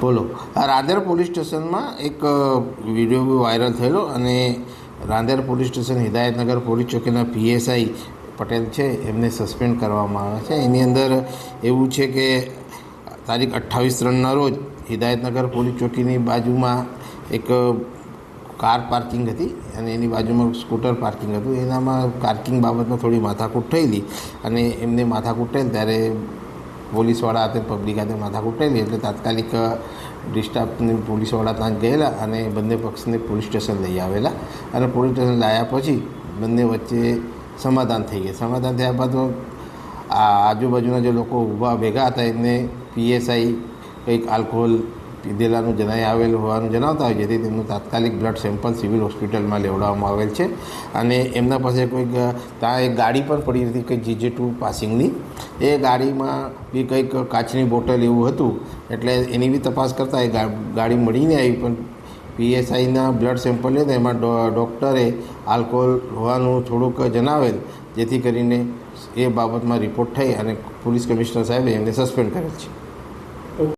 બોલો. રાંદેર પોલીસ સ્ટેશનમાં એક વીડિયો વાયરલ થયેલો અને Rander police station Hidayatnagar police ચોકીના PSI Patel છે, એમને સસ્પેન્ડ કરવામાં આવ્યા છે. એની અંદર એવું છે કે તારીખ અઠ્ઠાવીસ ત્રણના રોજ હિદાયતનગર પોલીસ ચોકીની બાજુમાં એક કાર પાર્કિંગ હતી અને એની બાજુમાં સ્કૂટર પાર્કિંગ હતું. એનામાં પાર્કિંગ બાબતમાં થોડી માથાકૂટ થયેલી અને એમને માથાકૂટ થયેલ ત્યારે પોલીસવાળા હાથે પબ્લિક હાથે માથાકૂટ થયેલી એટલે તાત્કાલિક ડિસ્ટાફની પોલીસવાળા ત્યાં ગયેલા અને બંને પક્ષને પોલીસ સ્ટેશન લઈ આવેલા. અને પોલીસ સ્ટેશન લાવ્યા પછી બંને વચ્ચે સમાધાન થઈ ગયા. સમાધાન થયા બાદ આ આજુબાજુના જે લોકો ઊભા ભેગા હતા, એમને પીએસઆઈ કંઈક આલ્કોહોલ પીધેલાનું જણાઈ આવેલ હોવાનું જણાવતા હોય, જેથી તેમનું તાત્કાલિક બ્લડ સેમ્પલ સિવિલ હોસ્પિટલમાં લેવડાવવામાં આવેલ છે. અને એમના પાસે કોઈક ત્યાં એક ગાડી પણ પડી હતી, કંઈક જીજે ટુ પાસિંગની. એ ગાડીમાં બી કંઈક કાચની બોટલ એવું હતું, એટલે એની બી તપાસ કરતાં એ ગાડી મળીને આવી, પણ પીએસઆઈના બ્લડ સેમ્પલ લીધા એમાં ડૉક્ટરે આલ્કોહોલ હોવાનું થોડુંક જણાવેલ, જેથી કરીને એ બાબતમાં રિપોર્ટ થઈ અને પોલીસ કમિશનર સાહેબે એમને સસ્પેન્ડ કરેલ છે.